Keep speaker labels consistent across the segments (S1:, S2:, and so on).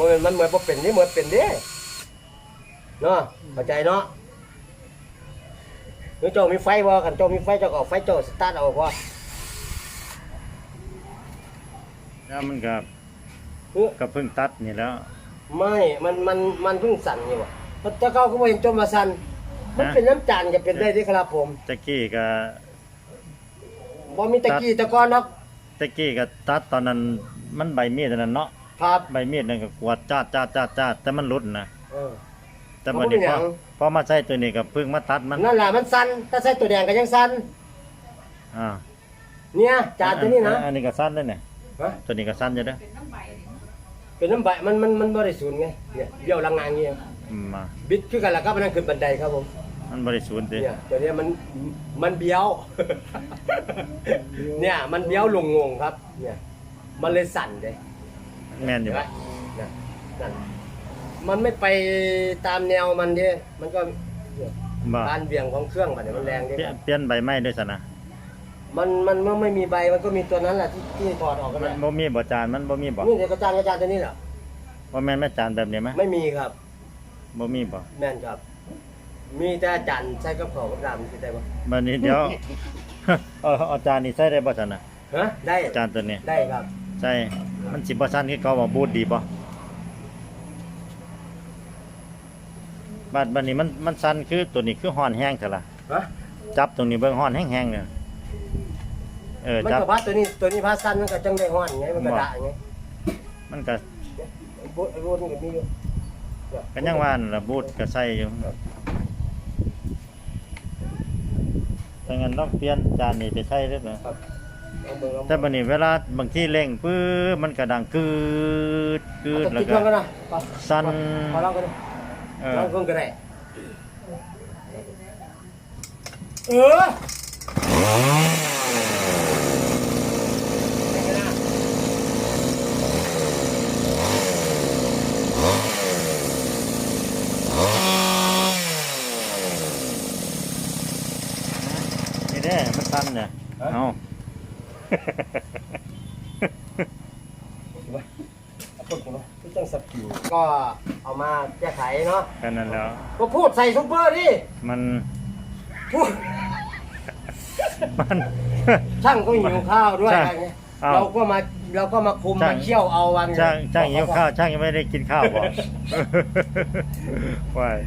S1: บ่แม่นมันเหมือนบ่เป็นนี่เหมือนเป็นเด้เนาะเข้าใจเนาะหรือเจ้ามีไฟบ่คันเจ้ามีไฟเจ้าก็เอาไฟเจ้าสตาร์ทเอาพอ
S2: แล้วมันก็
S1: เอ้อ
S2: ก็เพิ่งตัดนี่แล้ว
S1: ไม่ มัน มัน มันเพิ่งสั่นนี่วะถ้าเก้าก็บ่เห็นจมมาสั่นมันเป็นน้ำจานก็เป็นได้ที่ครับผม
S2: ตะกี้ก็
S1: บ่มีตะกี้ตะกอนเนาะ
S2: ตะกี้ก็ตัดตอนนั้นมันใบมีดอันนั้นเนาะ
S1: ครับ
S2: ใบมีดนั่นก็กวาดจาดจาดจาดจาดแต่มันหลุดนะ
S1: เออ
S2: แต่บัดนี้
S1: มันบ่เป็นหยั
S2: พองพอมาใช้ตัวนี้ก็เพิ่งมาตัดมัน
S1: นั่นแหละมันสั่นถ้าใส่ตัวแดงก็ยังสั่น
S2: อ่า
S1: เนี่ยจานตัวนี้นะ
S2: อันนี้ก็สั้นด้วยเนี่ย
S1: ฮะ
S2: ตัวนี้ก็สั้นอยู่เด้อ
S1: เป็นน้ำใบมันมันมันบ่ได้สูญไงเนี่ยเบี้ยวลังงานเงี้ย
S2: อืมมา
S1: บิดคือกันแล้วครับมันนั่นขึ้นบันไดครับผม
S2: มันบริสุทธิ์ดิ
S1: เนี่ยตัวเนี้ยมันมันเบี้ยว เนี่ยมันเบี้ยวลงงงครับ เนี่ย มันเลยสั่นเลย
S2: แม่นอ
S1: เห็
S2: ยู่
S1: นไหมนั่นนั่นมันไม่ไปตามแนวมันดิมันก็
S2: บ่
S1: การเบี่ยงของเครื่องมันเนี่ยมันแรงดิ
S2: เปลี่ย
S1: คนรับ
S2: เปลี่ยนใบไม้ด้วยซะนะ
S1: มันมันเมื่อไม่มีใบมันก็มีตัวนั้นแหละที่ที่ถอดออกกัน
S2: มัน
S1: นะ
S2: บ่มีบ่จานมันบ่มีบ่
S1: นี่เดี๋ยวกระจานกระจานตัวนี้เหรอ
S2: บ่แม่นแม่จานแบบนี้ไหม
S1: ไม่มีครับ
S2: บ่มีบ่
S1: แม่นครับ มีแต่อาจารย์ใช้กระเพรากับดำสิได้ปะ
S2: บัดนี้เดี๋ยว เออเอาจานนี้ใส่ได้บ่ซั่นน่ะ
S1: ฮะได้
S2: จานตัวนี้
S1: ได้ครับ
S2: ใช่ มันสิบ่สั้นคือเก่าบ่บูดดีบ่บัดบัดนี้มันมันสั้นคือตัวนี้คือฮ้อนแห้งเถอะล่ะ
S1: ฮะ
S2: จับตรงนี้เบิ่งฮ้อนแห้งๆเนี่ยเออ
S1: มัน
S2: จับ
S1: ก็พัดตัวนี้ตัวนี้พัดสั้นมันก็จังได้ห้อนไงมันก็
S2: บ่
S1: ด่าไง
S2: มันก็
S1: บุไอ้บุญก็มีอยู่เนี่ย
S2: ก็ยังว่านั่นล่ะบูดก็ใส่อยู่ถ้างั้นต้องเปลี่ยนจานนี้ไปใช้เด้อบ่
S1: ครับเอาเบิ่งเอา
S2: แต่บัดนี้เวลาบางทีเร่งปื้อมันก็ดังกืดกืด
S1: เอา
S2: แล้ว
S1: ติด
S2: ก็
S1: เครื่องกันนะไป
S2: สั่น
S1: ขอลองกันนะ
S2: เออ
S1: ลองเครื่องก็ได้เออ
S2: นี่เด้มันสั่นเนี่ยเอา
S1: เอาพูดกันนะที่จังสกิลก็เอามาแก้ไขเนาะ
S2: แค่นั้นแล้ว
S1: ก็พูดใส่ซุปเปอร์ดิ
S2: มัน
S1: พูด
S2: มัน
S1: ช่างก็หิวข้าวด้วย
S2: ใช่
S1: อะไรเงี้ย
S2: อ้าว
S1: เราก็มาเราก็มาคุม
S2: ช่าง
S1: มาเคี่ยวเอาวัน
S2: ช่างช่างหิวข้าวช่างยังไม่ได้กินข้าวบ่ว้าย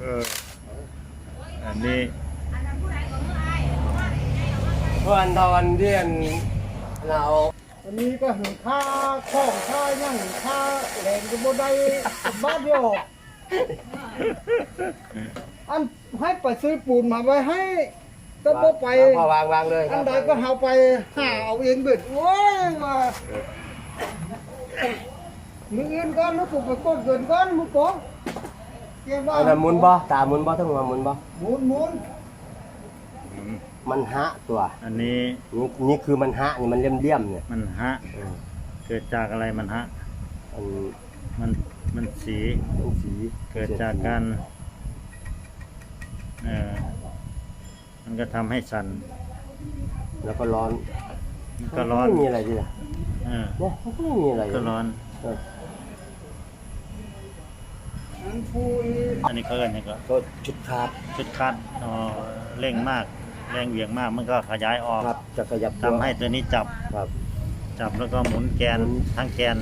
S2: เอออันนี้
S1: เพื่อนตอนเรียนเรา
S3: อันนี้ก็เห็นค่าข้องค่ายั่งค่าแหลงก็บ่ได้บ้านเดียวอันให้ไปซื้อปูนมาไว้ให้ก็บ่ไป
S1: พอวางวางเลยค
S3: อั
S1: รั
S3: น
S1: บ
S3: ใดก็หาไปหาเอาเองเบิดโอ้ยว่ามืออื่นก่อนแล้วกูไปกดเงินก่อนมึงป๋อเกี่ยวว่า
S1: อันนั้นหมุนบ่ตาหมุนบ่ทั้งหัวหมุนบ่
S3: หมุนหมุน
S2: อื ม
S1: มันหะตัว
S2: อันนี้
S1: นี่นี่คือมันหะนี่มันเลี่ยมๆเนี่ย
S2: มันฮะ
S1: เออ
S2: เกิดจากอะไรมันฮะ
S1: อัน
S2: มันมันสี
S1: มันสี
S2: เกิดจากการเออมันก็ทำให้สั่น
S1: แล้วก็ร้อน
S2: มันก็ร้อน
S1: ไม่มีอะไรดิล่ะ
S2: เออ
S1: เนี่ยมันก็ไม่มีอะไร
S2: ก็ร้อน
S1: เออ
S3: อันผู้อี
S2: อันนี้เขาเอิ้นหยังก็
S1: ก็ชุดขาด
S2: ชุดคัดอ๋อเร่งมาก แรงเหวี่ยงมากมันก็ขยายออก
S1: ครับจะขยับ
S2: ทำให้ตัวนี้จับ
S1: ครับ
S2: จับแล้วก็หมุนแกนทั้งแกน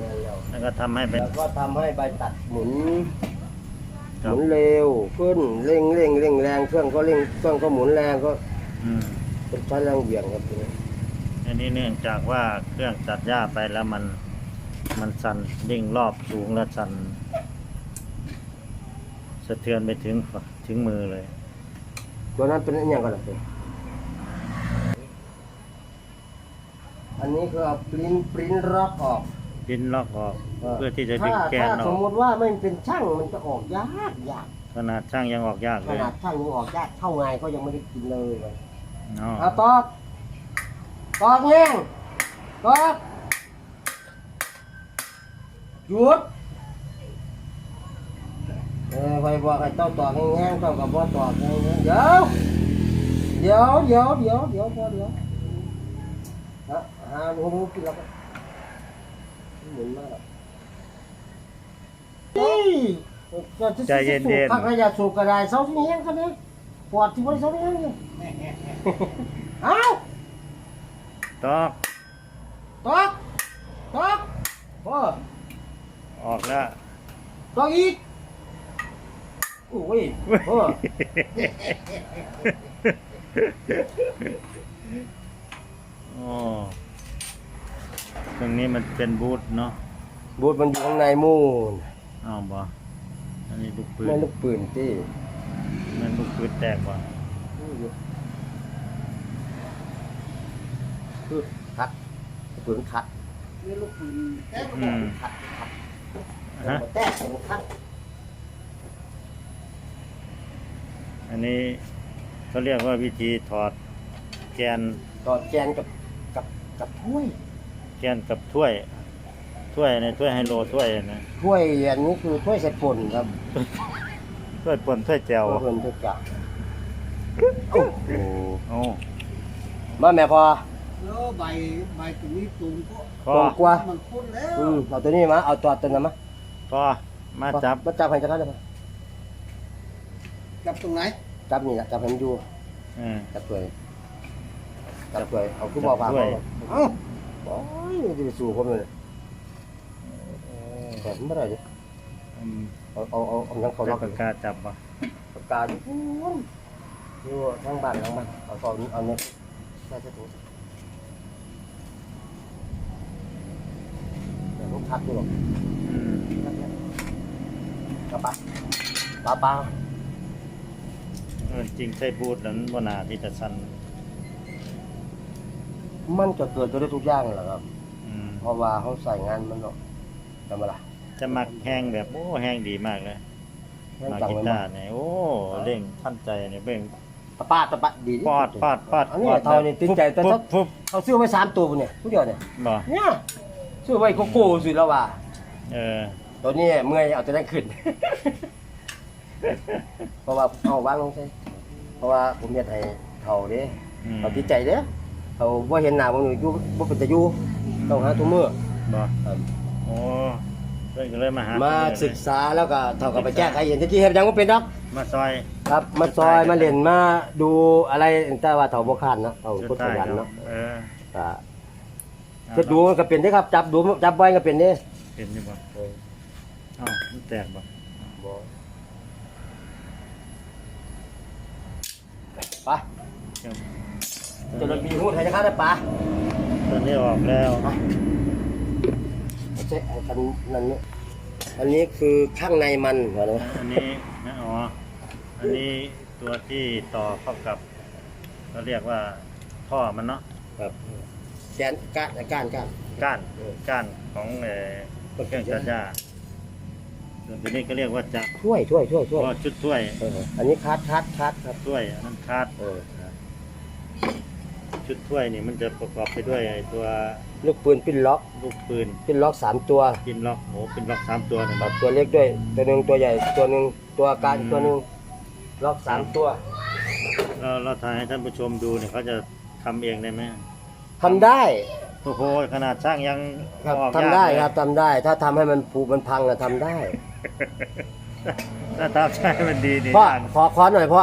S1: นั่นแล้ว
S2: แล้วก็ทำให้เป็น
S1: แล้วก็ทำให้ใบตัดหมุน
S2: ค
S1: ห
S2: รับ
S1: มุนเร็วขึ้นเร่งเร่งเร่งแรงเครื่องก็เร่งเครื่องก็หมุนแรงก็
S2: อืม
S1: เป็นใช้แรงเหวี่ยงครับทีนี้
S2: อันนี้เนื่องจากว่าเครื่องตัดหญ้าไปแล้วมันมันสั่นดิ่งรอบสูงแล้วสั่นสะเทือนไปถึงถึงมือเลย
S1: ตัวนั้นเป็นอนอย่างก่อนเลยอันนี้คือเอาปริ้นปริ้นล็อกออก
S2: ดิ้นลอกออกเพื่อที่จะดึ
S1: ถ้าง
S2: แกน
S1: ถ้า
S2: อ
S1: ส
S2: อ
S1: ม
S2: ก
S1: มติว่าไม่เป็นช่างมันจะออกยากยาก
S2: ขนาดช่างยังออกยาก
S1: ข
S2: เลย
S1: นาดช่างยังออกยากเท่าไงก็ยังไม่ได้กินเลย
S2: อ๋อ
S1: เอาตอกตอกแง่งตอกหยุด เออไปบอกให้เจ้าตอกแง่ๆเจ้ากับบ่ตอกแง่ๆเดี๋ยวเดี๋ยวเดี๋ยวเดี๋ยวเดี๋ยวเดี๋ยวเดี๋ยวฮะหาหนูกินแล้วก็หมุนมาก
S3: นี่
S2: ใจเย็นๆ
S3: พักระยะสูบกระไดเสาที่นี้กันนี่ปวดที่บริษัทนี้นี่เอา
S2: ตอก
S3: ตอกตอกพอ
S2: ออกแล้ว
S3: ตอกอีก โอ้ยพ่อ
S2: โอ้ตรงนี้มันเป็นบูธเนาะ
S1: บูดมันอยู่ข้างในมูน
S2: อ้าวบ่อันนี้ลูกปืน
S1: แม่ลูกปืนที่
S2: มันลูกปืนแตกบ่
S1: คือคัดปืนคัด
S3: นี่ลูกปืนแก๊ส
S2: อืม
S1: คัดคัด
S2: ฮะ
S1: แตกของคัด
S2: อันนี้เขาเรียกว่าวิธีถอดแกน
S1: ตอดแกนกับกับกับถ้วย
S2: แกนกับถ้วย ถ้วยในถ้วยไฮโลถ้วยนะ
S1: ถ้วยอันนี้คือถ้วยใส่ป่นครับ
S2: ถ้วยป่นถ้วยแจ่ว
S1: เพิ่นทุกอย่างโอ้โห
S2: โอ้
S1: มาแม่พอ
S3: แล้วใบใบตรงนี้ตูนก็
S2: พอ
S1: ตรงกว่า
S3: มันพ้นแล้ว
S1: อืมเอาตัวนี้มาเอาตัวตัวนั้นมา
S2: พอมาจับ
S1: มาจับให้จับได้ไหม
S3: จับตรงไหน
S1: จับนี่แหละจับให้มันอยู่
S2: เออ
S1: จับถ้วยจับถ้วยเอาคือบอกว่า
S2: จับถ้วย
S3: เอ้า
S1: โอ้ยมันจะไปสู่ผมเลยแต่ไม่ได้ดิ
S2: อืม
S1: เอาเอาเอาเอายังเขา
S2: จั
S1: ล็
S2: บอกปากกาจับบ่
S1: ปากกาดิอยู่ทั้งบ้านทั้งบ้านเอาเอาเอาเนี่ยได้จะถูกเดี๋ยวผมพักดูหรอก
S2: อืม
S1: กระปะปลาปลา
S2: เออจริงใช้บูธนั้นบ่น่าที่จะสั่น
S1: มันจะเกิดตัวได้ทุกอย่างแหละครับ
S2: อืม
S1: เพราะว่าเขาใส่งานมันเนาะทำอะไร
S2: จะมักแห้งแบบ โอ้แห้งดีมากเลย
S1: งาน
S2: มา
S1: จัง
S2: กี
S1: เลย
S2: ตาร์เนี่ยโอ้เร่งทันใจเนี่ยเบ่ง
S1: ตะปาตะปะดีดิ
S2: ปอดปอดปอด
S1: อันนี้เท่านี่ติดใจแต่
S2: ปุ๊
S1: ถ้า
S2: บปุ๊บ
S1: เขาซื้อไว้สามตัวพุ่นเนี่ยผู้เดียวเนี่ย
S2: บ่
S1: เนี่ยซื้อไว้โกโก้สุดแล้วว่า
S2: เออ
S1: ตัวนี้เมื่อยเอาตัวนั้นขึ้น เพราะว่าเอาวางลงใช่เพราะว่าผมอยากให้เขาเด้
S2: อืม
S1: เขาติดใจเด้อเขาบ่เห็นหน้าบ่หนูอยู่บ่เป็นตะอยู่ต้องหาตัวมือ
S2: บ่
S1: ครับ
S2: โอ้เพิ่นก็เลยมาหา
S1: มา
S2: เพิ่นเลย
S1: ศึกษาแล้วก็เท่ากับไปแก้ไขเห็นตะกี้เฮ็ดหยังบ่เป็นดอก
S2: มาซอย
S1: ครับ มาซอยมาเล่นมาดูอะไรแต่ว่าเท่าบ่คันเนาะเท่า
S2: สุด
S1: คนข
S2: ท้าย
S1: ยัน
S2: เนาะ
S1: เนาะ
S2: เออ
S1: ก็เฮ็ดดูมันก็เป็นเด้ครับ จับดูจับไว้ก็เป็นเด้
S2: เป็นอยู่บ่
S1: เออ
S2: เอ้ามันแตกบ่
S1: บ่ ไป
S2: ครับ
S1: จะรถมีหูดให้นะครับนะป๋า
S2: ตอนนี้ออกแล้ว
S1: ไม่ใช่อันนั้นเนี่ยอันนี้คือข้างในมันเหรอเนอะ
S2: อันนี้นะอ๋ออันนี้ตัวที่ต่อเข้ากับเขาเรียกว่าท่อมันเนาะ
S1: ครับแกนก้านก้านก้าน
S2: ก้านก้านของเอ่อเครื่องจัดยา ส่วนตัวนี้ก็เรียกว่าจักร
S1: ช่วยช่วยช่วยช่วย
S2: ก็ชุดถ้วย
S1: เอออันนี้คัดคัดคัดครับ
S2: ถ้วยอันนั้นคาด
S1: เออครับ
S2: ชุดถ้วยนี่มันจะประกอบไปด้วยไอ้ตัว
S1: ลูกปืนปิ้นล็อก
S2: ลูกปืน
S1: ปิ้นล็อกสามตัว
S2: ปินล็อกโหปินล็อกสามตัวเนี่ย
S1: ครับตัวเล็กด้วยตัวหนึ่งตัวใหญ่ตัวหนึ่งตัวกลางตัวหนึ่งล็อกสามตัว
S2: เราเราถ่ายให้ท่านผู้ชมดูเนี่ยเขาจะทำเองได้ไหม
S1: ทำได้
S2: โอ้โหขนาดช่างยัง
S1: ครับ
S2: ออก
S1: ทำได้
S2: ยากเลย
S1: ครับทำได้ ถ้าทำให้มันผุมันพังอะทำได้
S2: ถ้าตามใช้มันดีนี่
S1: พ่อ
S2: ด้าน
S1: ขอขอหน่อยพ่อ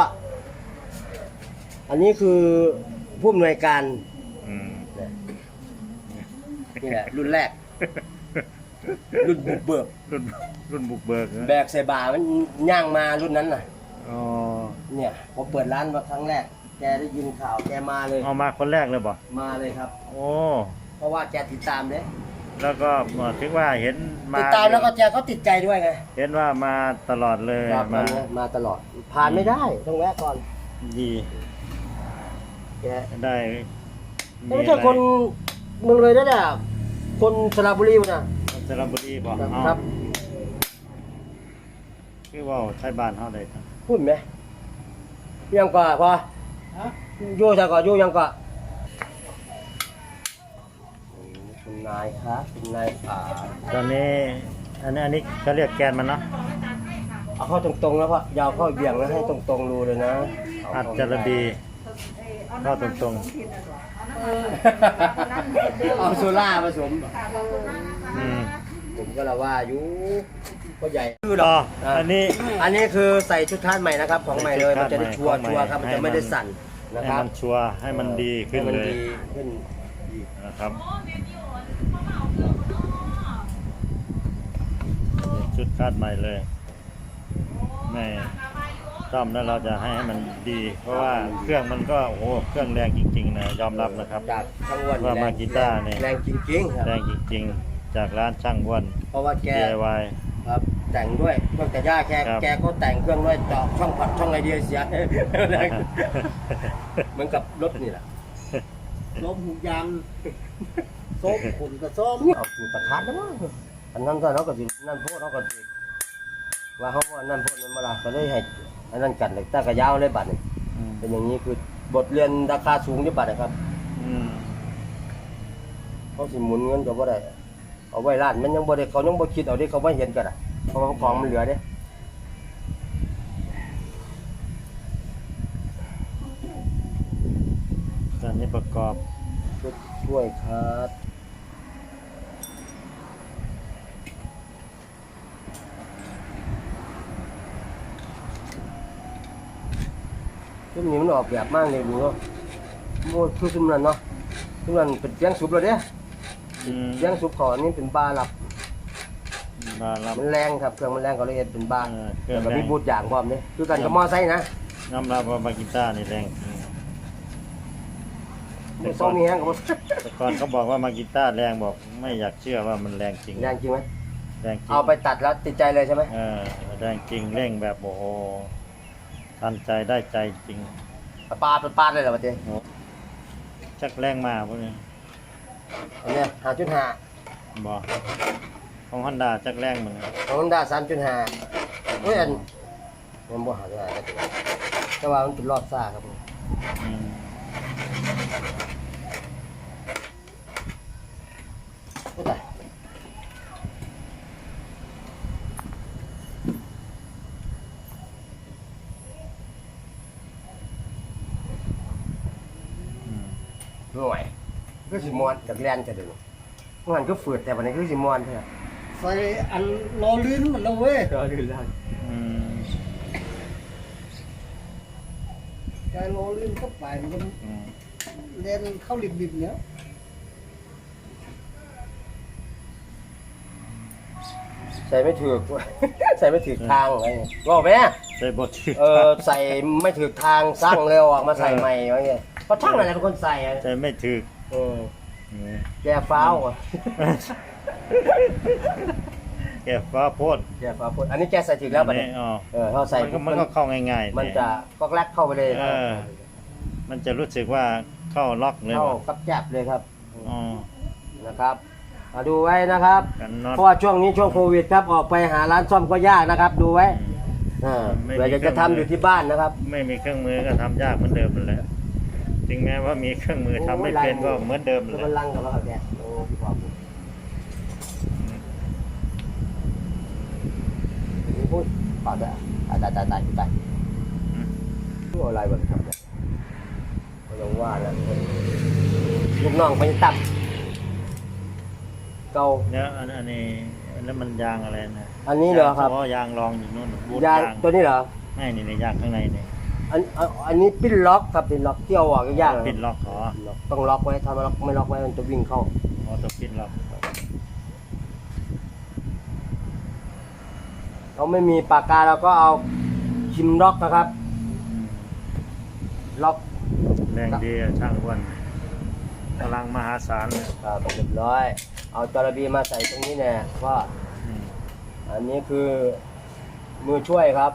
S1: อันนี้คือผู้อำนวยการ
S2: อืม
S1: นี่แหละรุ่นแรก รุ่นบุกเบิก
S2: รุ่นรุ่นบุกเบิกนะ
S1: แบกใส่บ่ามันย่างมารุ่นนั้นน่ะ
S2: อ๋อ
S1: เนี่ยผมเปิดร้านมาครั้งแรก แกได้ยินข่าวแกมาเลย
S2: เอามาคนแรกเลยบ่
S1: มาเลยครับ
S2: โอ้
S1: เพราะว่าแกติดตามเด้
S2: แล้วก็บอกถึงว่าเห็นมา
S1: ติดตามแล้วก็แกก็ติดใจด้วยไง
S2: เห็นว่ามาตลอดเลย
S1: ครับ
S2: มา
S1: มามาตลอด ผ่านไม่ได้ต้องแวะก่อน
S2: ดี
S1: แก
S2: ได้
S1: ไม่ใช่คนเมืองเลยนะเนี่ยคนสระบุรีมั้งนะ
S2: สระบุรีบอก
S1: ครับ
S2: คือว่าใช้บ้านเฮาได้ครับ
S1: พูดไหมยังก่อนพอ
S3: ฮะ
S1: อยู่จะก่อนอยู่ยังก่อนคุณ นายครับคุณนายอ่า
S2: ตอนนี้อันนี้อันนี้เขาเรียกแกนมันเนาะ
S1: เอาเข้าตรงๆแล้วพ่อยาวเข้าเบี่ยงแล้วให้ตรงๆรูเลยนะ
S2: อัดจระบีเข้าตรง
S1: เอาโซล่าผสม
S2: อืม
S1: ผมก็ละว่าอยู่ก็ใหญ่
S2: ต่ออันนี้
S1: อันนี้คือใส่ชุดท่านใหม่นะครับ ของใหม่เลย
S2: ใส่
S1: มัน
S2: ชุ
S1: จะ
S2: ด
S1: ได้
S2: ทาส
S1: ชัวร์
S2: ใหม่
S1: ชัวร์ครับ มัน
S2: ให้
S1: จะไม่
S2: มัน
S1: ได้สั่นนะ
S2: ให้
S1: ครับ
S2: มันชัวร์ให้มันดีขึ้น
S1: ให้มั
S2: เลย
S1: ดีขึ้น
S2: นะครับ ชุดคาดใหม่เลยแม่ซ่อมแล้วเราจะให้ให้มันดี เพราะว่าเครื่องมันก็โอ้โหเครื่องแรงจริงๆนะยอมรับนะครับ
S1: จากช่างอ้วน
S2: ว่ามากีตาร์เนี่ย
S1: แรงจริงๆครับ
S2: แรงจริงๆ จากร้านช่างอ้วน
S1: เพราะว่าแก
S2: DIY
S1: ครับแต่งด้วยเครื่องแต่ย่าแก
S2: ครับ
S1: แกก็แต่งเครื่องด้วยเจาะช่องผัดช่องไอเดียเสีย เหมือนกับรถนี่แหละ
S3: ล้มหูยางส้มขุนกระส้ม
S1: เอาสูตรประทัดนะมั้ง อันนั้นก็เราก็สินั่นพวกเราก็สิว่าเขาว่านั่นพวกนั้นมาละก็เลยให้อันนั้นกันเลยแต่กระยาวเลยบัตรนี่
S2: อืม
S1: เป็นอย่างนี้คือบทเรียนราคาสูงที่บัตรนะครับ
S2: อืม
S1: เขาสิหมุนเงินก็บ่ได้เอาไว้ร้านมันยังบ่ได้เขายังบ่คิดเอาที่เขาไม่เห็นกันอะเพราะว่าของมันเหลือเด้
S2: ตอนนี้ประกอบ
S1: ชุดช่วยครับ ชุดนี้มันออกแบบมากเลยดูเนาะโมชุดชุดนั้นเนาะชุดนั้นเป็นเสียงสุบเลยเด้
S2: อืม
S1: เสียงสุบขอนี่เป็นบาร์หลับ
S2: มารับ
S1: มันแรงครับเครื่องมันแรงเขาเลยเฮ็ดเป็นบาร์
S2: เออเครื่อง
S1: แล้วก็
S2: แรง
S1: มีบูทอย่างพร้อมนี่คือกันกับมอไซค์นะ
S2: น้ำรับว่ามากีตาร์นี่แรงจริง
S1: ไม่ต้องมีแฮงกับบ่
S2: แต่ก่อนเขาบอกว่ามากีตาร์แรงบอกไม่อยากเชื่อว่ามันแรงจริง
S1: แรงจริงไหม
S2: แรงจริง
S1: เอาไปตัดแล้วติดใจเลยใช่ไหม
S2: เออแรงจริงเร่งแบบโอ้โห ทันใจได้ใจจริง
S1: ปาดปาดเลยเหรอปะเจ๊
S2: โอ้ชักแรงมาพวกนี้
S1: อันเนี้ยหาจุดห้า
S2: บอกของฮอนด้าชักแรงเหมือนกัน
S1: ของมันได้สามจุดห้าเฮ้ยอันมันบ่หาจุดห้าแต่ว่ามันเป็นรอบซ่าครับผม
S2: อืม
S1: ไม่ได้
S2: อืม
S1: หน่วย ก็สิมวนจากแลนจะเดินงานก็ฝืดแต่วันนี้คือสิมวนใช่ไหม
S3: ใส่อันรอลิ้นมันแล้วเว้ย
S1: ก็ดื้อแล้ว
S2: อืม
S3: ใส่รอลิ้นเข้าไปมันก็
S2: อืม
S3: เล่นเข้าริบๆเนี้ย
S1: ใส่ไม่ถือกใส่ไม่ถือทางไงบอกไหม
S2: ใส่บทชื่อ
S1: เออใส่ไม่ถือทางสร้างเร็วออกมาใส่ใหม่ว่าไงเพราะช่างอะไรเป็นคนใส่อะ
S2: ใส่ไม่ถึก
S1: เออ
S2: อืม
S1: แกฟ้าวอะ
S2: แกฟ้าโพด
S1: แกฟ้าวพูดอันนี้แกใส่ถือแล้วปะเนี่ย
S2: นี่อ๋อ
S1: เออเขาใส่
S2: มันก็มันก็เข้าง่ายๆ
S1: มันจะก็แลกเข้าไปเลย
S2: เออ มันจะรู้สึกว่าเข้าล็อกเลย
S1: เข้า
S2: ว่ะ
S1: กับจับเลยครับ
S2: อ๋อ
S1: นะครับมาดูไว้นะครับ
S2: กันน็อต
S1: เพราะว่าช่วงนี้ช่วงโควิดครับออกไปหาร้านซ่อมก็ยากนะครับ ดูไว้อ่า
S2: ไม่มี
S1: เผื่อจะจะทำอยู่ที่บ้านนะครับ
S2: ไม่มีเครื่องมือก็ทำยากเหมือนเดิมนั่นแหละ ถึงแม้ว่ามีเครื่องมือทำไม่เป็นก็เหมือนเดิม
S1: คือ
S2: เล
S1: มัน
S2: ย
S1: ลังกับเราครับแกโอ้พี่ความพูดนี่พูดต่อจะตายตายตายตายตาย
S2: อืม
S1: พูดอะไรบ้างครับเนี่ยไม่ต้องว่าแล้วลูกน้องไปตับเกา
S2: เนี่ยอันอันนี้แล้วมันยางอะไรนะ
S1: อันนี้เหรอครับ
S2: อ๋อยางรองอยู่นู่นบูท
S1: ยางตัวนี้เหรอ
S2: ไม่นี่ในยางข้างในนี่
S1: อันอันอันนี้ปิ้นล็อกครับปิ้นล็อกเที่ยวออกยากๆนะ
S2: ปิดล็อกขอ
S1: ล็อกต้องล็อกไว้ถ้าไม่ล็อกไม่ล็อกไว้มันจะวิ่งเข้า
S2: อ๋อตัวปิดล็อก
S1: เราไม่มีปากกาเราก็เอาชิมล็อกนะครับ
S2: อืม
S1: ล็อก
S2: แรงดีอะช่างอ้วนพลังมหาศาลเลย
S1: ครับเรียบร้อย เอาจระบีมาใส่ตรงนี้เนี่ยว่า
S2: อืม
S1: อันนี้คือมือช่วยครับ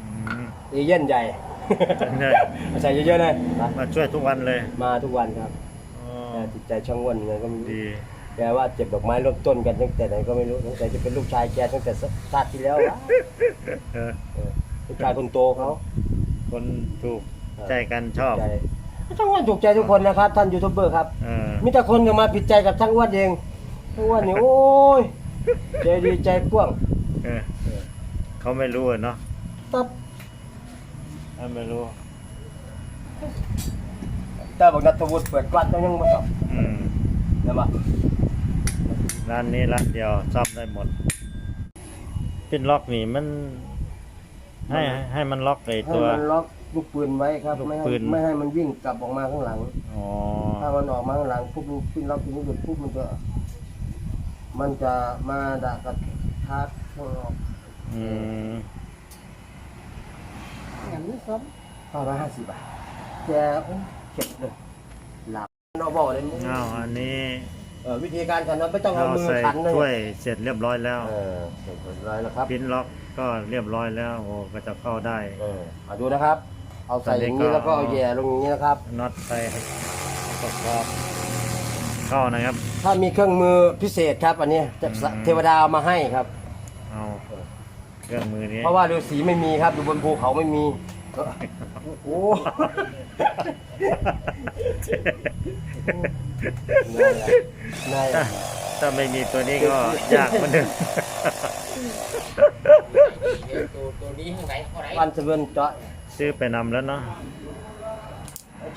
S2: อืม
S1: เอเย่นใหญ่
S2: เนี่ย
S1: ใส่เยอะๆเลยนะ
S2: มาช่วยทุกวันเลย
S1: มาทุกวันครับ
S2: อ๋อ
S1: แต่จิตใจช่างอ้วนไงก็ไม่รู้
S2: ดี
S1: แกว่าเจ็บดอกไม้ร่วมต้นกันตั้งแต่ไหนก็ไม่รู้ตั้งแต่จะเป็นลูกชายแกตั้งแต่ชาติที่แล้ววะ
S2: เออ
S1: เออลูกชายคนโตเขา
S2: คนถูกใจกันชอบ
S1: ใจช่างอ้วนถูกใจทุกคนนะครับท่านยูทูบเบอร์ครับ
S2: เออ
S1: มีแต่คนจะมาผิดใจกับช่างอ้วนเองช่างอ้วนนี่โอ้ยใจดีใจกว้าง
S2: เออ เขาไม่รู้อะเนาะ
S1: ตับ
S2: เขา ไม่รู้
S1: แต่บอกนัทวุฒิเปิดกว้านต้องยังบ่สอบ
S2: อืม
S1: นะบ่
S2: ร้านนี้ร้านเดียวซ่อมได้หมด ปิ้นล็อกนี่มัน ให้ให้มันล็อกไอ้
S1: ให้
S2: ตัว
S1: มันล็อกลูกปืนไว้ครับ
S2: ลูก
S1: ไม่ให้
S2: ปืน
S1: ไม่ให้มันวิ่งกลับออกมาข้างหลัง
S2: อ๋อ
S1: ถ้ามันออกมาข้างหลังปุ๊บมันขึ้นล็อกทีนี้หยุดปุ๊บมันจะ มันจะมาด่ากระทาข้างนอก
S2: อืม
S3: อย่างนี้ครับ
S1: เก้าร้อยห้าสิบบาทแกโอ้เข็ดเลยหลับเอาบอกเลย
S2: อ้าวอันนี้
S1: เออวิธีการขันนั้นไม่ต้องเอา
S2: เรา
S1: มือ
S2: ใส่
S1: ขันเลย
S2: ถ้วยเสร็จเรียบร้อยแล้ว
S1: เออเสร็จเรียบร้อยแล้วครับ
S2: ปิ้นล็อกก็เรียบร้อยแล้วโอ้ก็จะเข้าได้
S1: เออเอาดูนะครับ เอาใส่อย่างนี้
S2: ตอนนี้ก็
S1: แล้วก็เอาแย่ลงอย่างนี้นะครับ
S2: น็อตใส่ประกอบเข้านะครับ
S1: ถ้ามีเครื่องมือพิเศษครับ อันนี้จะ
S2: อืม
S1: เทวดาเอามาให้ครับ
S2: เอา เครื่องมือนี้
S1: เพราะว่าฤาษีไม่มีครับอยู่บนภูเขาไม่มีก็โอ้นาย
S2: ถ้าถ้าไม่มีตัวนี้ก็ยากเหมือนเดิม
S3: ตัวนี้ข้างไหนข้างไหน
S1: วันเสเวนเจาะ
S2: ซื้อไปนำแล้วเนาะ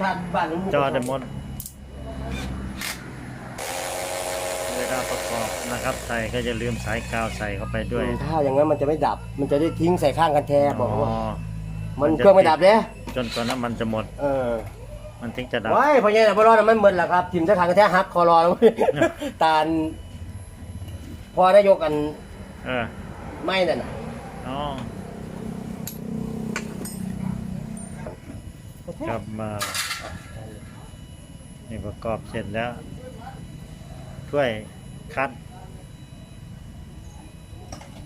S1: ชาติบ้านนี้
S2: จอได้หมดเวลาประกอบนะครับ ใส่ก็จะลืมสายกาวใส่เข้าไปด้วย
S1: ถ้าอย่างนั้นมันจะไม่ดับ มันจะได้ทิ้งใส่ข้างกันแทบอกว่า
S2: อ๋อ
S1: มันเครื่องไม่ดับเลย
S2: จนตัวน้ำมันจะหมด
S1: เออ
S2: มันถึงจะดับ
S1: ว้ายพอเนี่ยบอลอนมันเหมือนแหละครับทีมจะขังกันแท้ฮักคอรอแล้วตาลพอนายกอัน
S2: เออ
S1: ไม่นั่นน่ะ
S2: อ๋อกลับมานี่ประกอบเสร็จแล้วช่วย คัด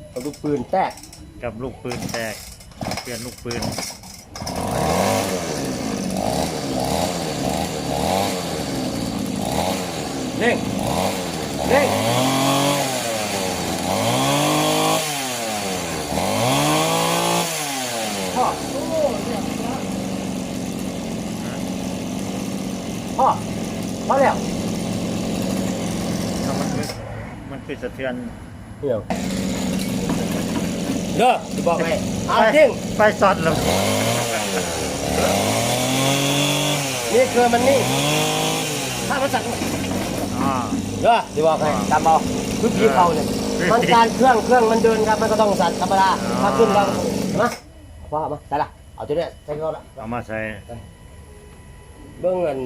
S1: เอาลูกปืนแตก
S2: กับลูกปืนแตกเปลี่ยนลูกปืน
S1: เร่งเร่งพ่อ
S3: โอ้เนี่ยนะ
S1: พ่อพ่อแล้ว
S2: เอามันคือมัน คือสะเทือน
S1: เดี๋ยวเด้อจะบอกให้เอาจริง
S2: ไฟสอดแล้ว
S1: นี่คือมันนี่ถ้ามันสั่ง
S2: อ๋อ
S1: เด้อจะบอกให้ตามเอาคือพี่เขาเนี่ยมันการเครื่องเครื่องมันเดินครับมันก็ต้องสั่นธรรมดา
S2: อ๋อ
S1: ถ้าขึ้นแล้วมาว่ามาได้ละเอาตัวเนี้ยใช้เขาละ
S2: เอามาใส่
S1: เบื้องเงิน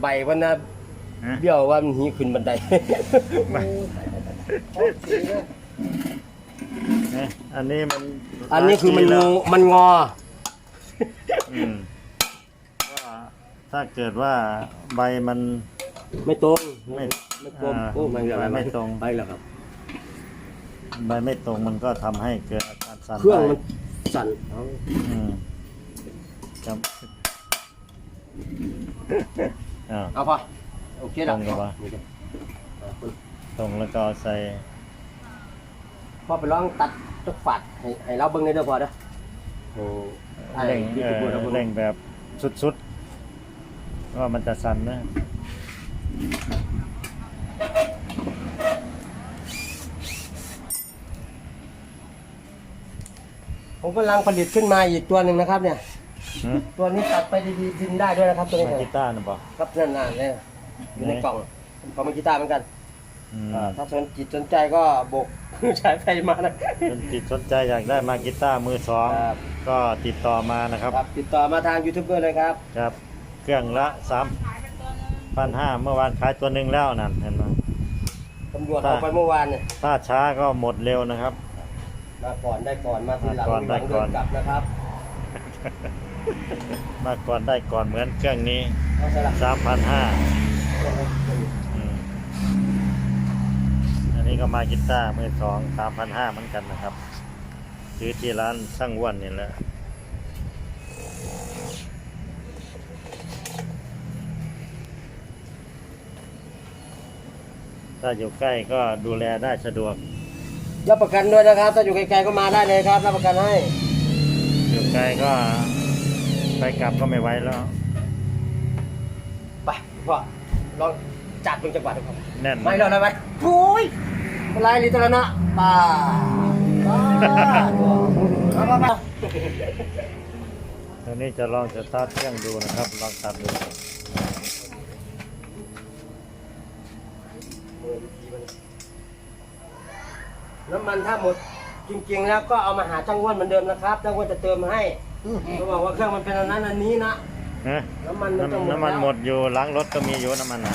S1: ใบวันน่ะ
S2: ฮะ
S1: เบี้ยวว่ามันหีขึ้นบันได
S3: โอ้สีเลย
S2: เนี่ยอันนี้มัน
S1: อันนี้คือมัน
S2: หลาย
S1: งู
S2: ปีแล้ว
S1: มันงอ
S2: อืมว่าถ้าเกิดว่าใบมัน
S1: ไม่ตรง
S2: ไม่
S1: ไม่กลม
S2: อ่า
S1: โอ้ไม่
S2: ใบไม่ตรง
S1: ไปแล้วครับ
S2: ใบไม่ตรงมันก็ทำให้เกิดอาการสั่น
S1: เครื่อง
S2: ได้
S1: มันสั่นเอา
S2: อืมครับอ่า
S1: เอาพอ โอเคแล้ว
S2: ตรงกับว่าตรงแล้วก็เอาใส่
S1: พอไปลองตัดตุกฝัดให้ให้เราเบิ่งในเด้อพอเด้อโอ้
S2: เร่ง
S1: ที่
S2: เอ่
S1: ที่
S2: อ
S1: พูดเรา
S2: เร่งแบบสุดๆว่ามันจะสั่นนะ
S1: ผมกำลังผลิตขึ้นมาอีกตัวหนึ่งนะครับเนี่ย
S2: หืม
S1: ตัวนี้ตัดไปดีๆดินได้ด้วยนะครับตัวนี้
S2: มากีตาร์นะปะ
S1: ครับนั่นน่ะเนี่ย อยู่ในกล่องของมือกีตาร์เหมือนกัน
S2: อืม
S1: อ่าถ้าสนจิตสนใจก็บก ใช้ไฟมานะ
S2: เป็นจิตสนใจอยากได้มากีตาร์มือสอง
S1: ครับ
S2: ก็ติดต่อมานะครับ
S1: ครับติดต่อมาทางยูทูบเบอร์เลยครับ
S2: ครับ เครื่องละสามพันห้าเมื่อวานขายตัวหนึ่งแล้วนั่นเห็นไหม
S1: ตำรวจออกไปเมื่อวานเนี่ย
S2: ถ้าช้าก็หมดเร็วนะครับ
S1: มาก่อนได้ก่อนมาทีหลัง
S2: มาก่อนได้
S1: หลัง
S2: ก่อน
S1: เดิกลับนะครับ
S2: มาก่อนได้ก่อนเหมือนเครื่องนี้
S1: เอาสลัก
S2: สามพันห้า อันนี้ก็มากีตาร์มือสองสามพันห้าเหมือนกันนะครับ ซื้อที่ร้านช่างอ้วนนี่แหละถ้าอยู่ใกล้ก็ดูแลได้สะดวก
S1: รับประกันด้วยนะครับ ถ้าอยู่ไกลๆก็มาได้เลยครับ รับประกันให้
S2: อยู่ไกลก็ไปกลับก็ไม่ไหวแล้ว
S1: ไปพ่อ ลองจัดเป็นจังหวะดูครับ
S2: แน่น
S1: ไม่รอดแล้วไปมปุ้ยลายลิตรนะป่าป่า
S2: ตอนนี้จะลองจะตัดเครื่องดูนะครับ ลองตัดดู
S1: น้ำมันถ้าหมดจริงๆแล้วก็เอามาหาจ้างว่วนเหมือนเดิมนะครับจ้างว่วนจะเติมให้เขาบอกว่าเครื่องมันเป็นอันนั้นอันนี้นะ
S2: น้ำ
S1: มันน้ำ
S2: มันหมดอยู่ล้างรถก็มีอยู่น้ำมันอะ